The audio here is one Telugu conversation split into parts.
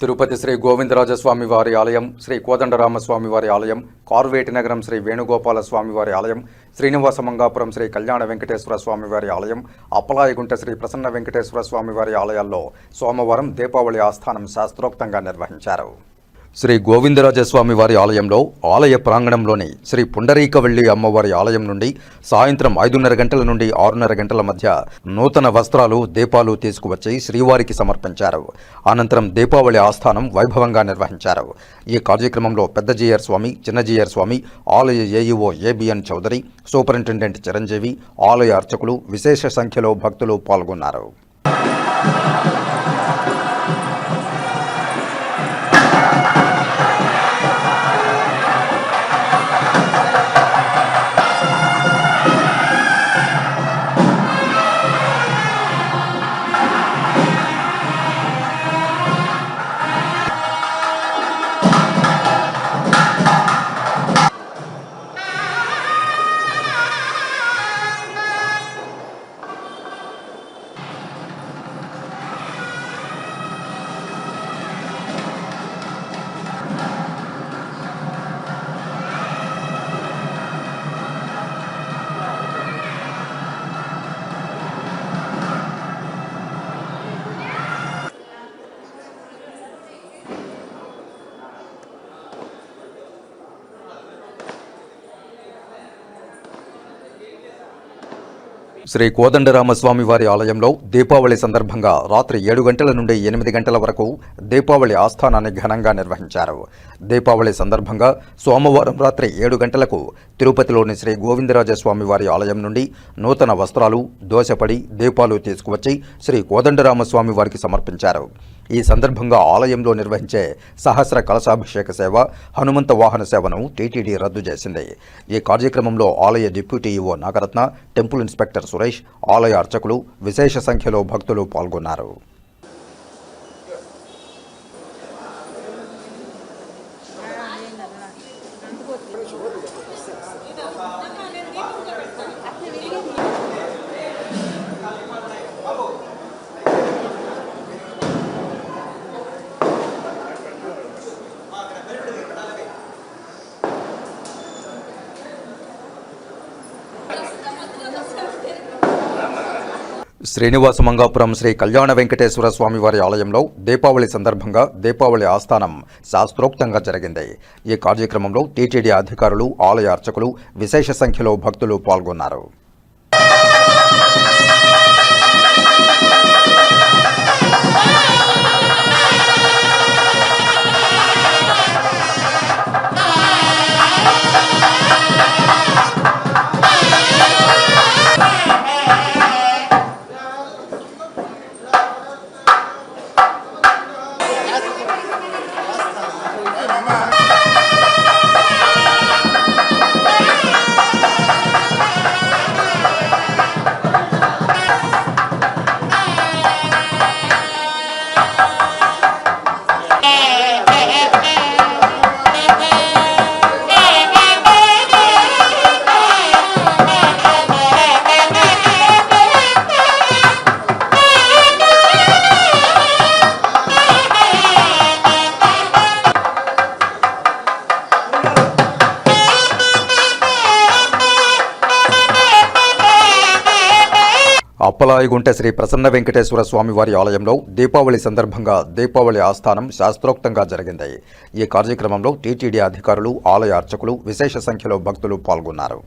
తిరుపతి శ్రీ గోవిందరాజస్వామి వారి ఆలయం శ్రీ కోదండరామస్వామి వారి ఆలయం కార్వేటి నగరం శ్రీ వేణుగోపాల స్వామి వారి ఆలయం శ్రీనివాస మంగాపురం శ్రీ కళ్యాణ వెంకటేశ్వర స్వామి వారి ఆలయం అప్పలాయగుంట శ్రీ ప్రసన్న వెంకటేశ్వర స్వామి వారి ఆలయాల్లో సోమవారం దీపావళి ఆస్థానం శాస్త్రోక్తంగా నిర్వహించారు. శ్రీ గోవిందరాజస్వామి వారి ఆలయంలో ఆలయ ప్రాంగణంలోని శ్రీ పుండరీకవెల్లి అమ్మవారి ఆలయం నుండి సాయంత్రం ఐదున్నర గంటల నుండి ఆరున్నర గంటల మధ్య నూతన వస్త్రాలు దీపాలు తీసుకువచ్చి శ్రీవారికి సమర్పించారు. అనంతరం దీపావళి ఆస్థానం వైభవంగా నిర్వహించారు. ఈ కార్యక్రమంలో పెద్దజీయర్ స్వామి చిన్నజీయర్ స్వామి ఆలయ AEO ABN Chowdary superintendent Chiranjeevi ఆలయ అర్చకులు విశేష సంఖ్యలో భక్తులు పాల్గొన్నారు. శ్రీ కోదండరామస్వామి వారి ఆలయంలో దీపావళి సందర్భంగా రాత్రి ఏడు గంటల నుండి ఎనిమిది గంటల వరకు దీపావళి ఆస్థానాన్ని ఘనంగా నిర్వహించారు. దీపావళి సందర్భంగా సోమవారం రాత్రి ఏడు గంటలకు తిరుపతిలోని శ్రీ గోవిందరాజస్వామి వారి ఆలయం నుండి నూతన వస్త్రాలు దోశపడి దీపాలు తీసుకువచ్చి శ్రీ కోదండరామస్వామి వారికి సమర్పించారు. ఈ సందర్భంగా ఆలయంలో నిర్వహించే సహస్ర కలశాభిషేక సేవ హనుమంత వాహన సేవను టీటీడీ రద్దు చేసింది. ఈ కార్యక్రమంలో ఆలయ deputy EO Nagaratna temple inspector Suresh ఆలయ అర్చకులు విశేష సంఖ్యలో భక్తులు పాల్గొన్నారు. శ్రీనివాస మంగాపురం శ్రీ కళ్యాణ వెంకటేశ్వర స్వామి వారి ఆలయంలో దీపావళి సందర్భంగా దీపావళి ఆస్థానం శాస్త్రోక్తంగా జరిగింది. ఈ కార్యక్రమంలో టీటీడీ అధికారులు ఆలయ అర్చకులు విశేష సంఖ్యలో భక్తులు పాల్గొన్నారు. అప్పలాయిగుంట శ్రీ ప్రసన్న వెంకటేశ్వర స్వామి వారి ఆలయంలో దీపావళి సందర్భంగా దీపావళి ఆస్థానం శాస్త్రోక్తంగా జరిగింది. ఈ కార్యక్రమంలో టీటీడీ అధికారులు ఆలయ అర్చకులు విశేష సంఖ్యలో భక్తులు పాల్గొన్నారు.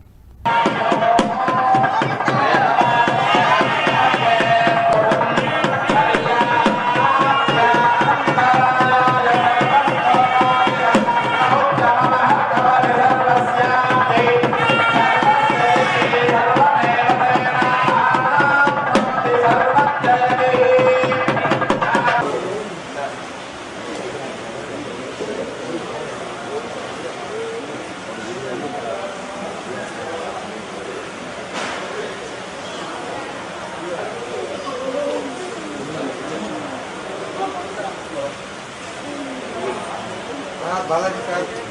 bala de casa.